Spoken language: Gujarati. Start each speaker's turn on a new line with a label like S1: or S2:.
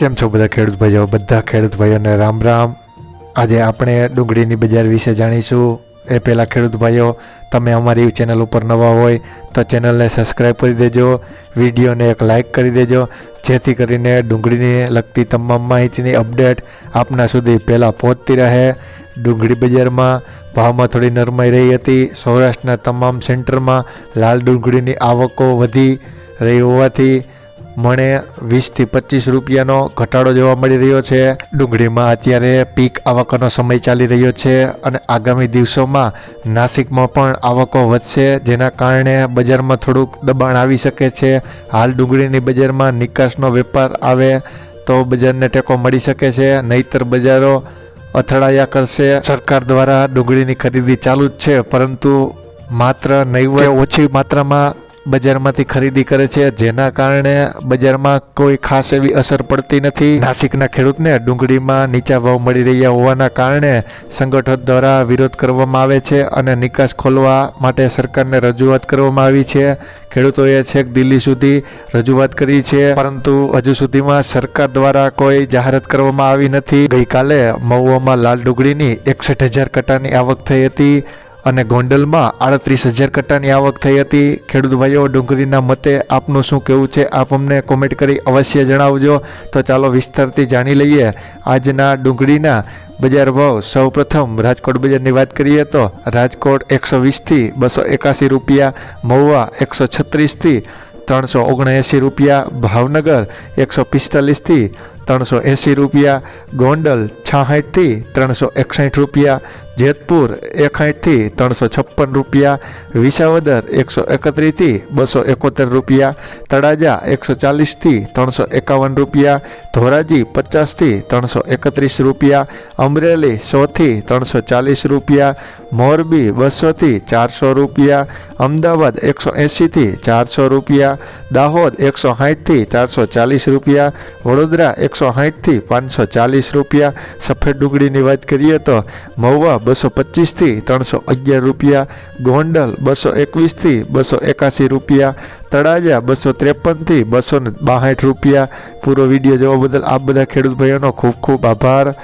S1: કેમ છો બધા ખેડૂત ભાઈઓ? બધા ખેડૂત ભાઈઓને રામ રામ. આજે આપણે ડુંગળીની બજાર વિશે જાણીશું. એ પહેલાં ખેડૂત ભાઈઓ, તમે અમારી ચેનલ ઉપર નવા હોય તો ચેનલને સબસ્ક્રાઈબ કરી દેજો, વિડીયોને એક લાઈક કરી દેજો, જેથી કરીને ડુંગળીને લગતી તમામ માહિતીની અપડેટ આપના સુધી પહેલાં પહોંચતી રહે. ડુંગળી બજારમાં ભાવમાં થોડી નરમાઈ રહી હતી. સૌરાષ્ટ્રના તમામ સેન્ટરમાં લાલ ડુંગળીની આવકો વધી રહી હોવાથી મણે વીસથી પચીસ રૂપિયાનો ઘટાડો જોવા મળી રહ્યો છે. ડુંગળીમાં અત્યારે પીક આવકનો સમય ચાલી રહ્યો છે અને આગામી દિવસોમાં નાસિકમાં પણ આવકો વધશે, જેના કારણે બજારમાં થોડુંક દબાણ આવી શકે છે. હાલ ડુંગળીની બજારમાં નિકાસનો વેપાર આવે તો બજારને ટેકો મળી શકે છે. નહીતર બજારો અથડાયા કરશે. સરકાર દ્વારા ડુંગળીની ખરીદી ચાલુ જ છે, પરંતુ માત્ર નહીવત ઓછી માત્રામાં બજારમાંથી ખરીદી કરે છે, જેના કારણે બજારમાં કોઈ ખાસ એવી અસર પડતી નથી. નાસિકના ખેડૂતને ડુંગળીમાં નીચા ભાવ મળી રહ્યા હોવાના કારણે સંગઠન દ્વારા વિરોધ કરવામાં આવે છે અને નિકાસ ખોલવા માટે સરકારને રજૂઆત કરવામાં આવી છે. ખેડૂતોએ છેક દિલ્હી સુધી રજૂઆત કરી છે, પરંતુ હજુ સુધીમાં સરકાર દ્વારા કોઈ જાહેરાત કરવામાં આવી નથી. ગઈકાલે મહુવામાં લાલ ડુંગળીની એકસઠ હજાર કટાની આવક થઈ હતી. અને ગોંડલમાં આડત્રીસ હજાર કટ્ટાની આવક થઈ હતી. ખેડૂત ભાઈઓ, ડુંગળીના મતે આપનું શું કહેવું છે આપ અમને કોમેન્ટ કરી અવશ્ય જણાવજો. તો ચાલો વિસ્તારથી જાણી લઈએ. આજના ડુંગળીના બજાર ભાવ સૌ પ્રથમ રાજકોટ બજારની વાત કરીએ તો રાજકોટ એકસો વીસથી બસો એકાસી રૂપિયા, મહુવા એકસો છત્રીસથી ત્રણસો ઓગણએંસી રૂપિયા, ભાવનગર એકસો પિસ્તાલીસથી ત્રણસો એંસી રૂપિયા, ગોંડલ છાસઠથી ત્રણસો એકસઠ રૂપિયા જેતપુર એકસાઠથી ત્રણસો છપ્પન રૂપિયા, વિસાવદર એકસો એકત્રીસથી બસો એકોતેર રૂપિયા, તળાજા એકસો ચાલીસથી ત્રણસો એકાવન રૂપિયા, ધોરાજી પચાસથી ત્રણસો એકત્રીસ રૂપિયા, અમરેલી સોથી ત્રણસો ચાલીસ રૂપિયા, મોરબી બસોથી ચારસો રૂપિયા, અમદાવાદ એકસો એંસીથી ચારસો રૂપિયા, દાહોદ એકસો સાઠથી ચારસો ચાલીસ રૂપિયા, વડોદરા એકસો સાઠથી પાંચસો ચાલીસ રૂપિયા. સફેદ ડુંગળીની વાત કરીએ તો મહુવા બસો પચીસથી ત્રણસો અગિયાર રૂપિયા, ગોંડલ બસો એકવીસથી બસો એકાસી રૂપિયા, તળાજા બસો ત્રેપનથી બસો ને બાસઠ રૂપિયા. પૂરો વીડિયો જોવા બદલ આ બધા ખેડૂત ભાઈઓનો ખૂબ ખૂબ આભાર.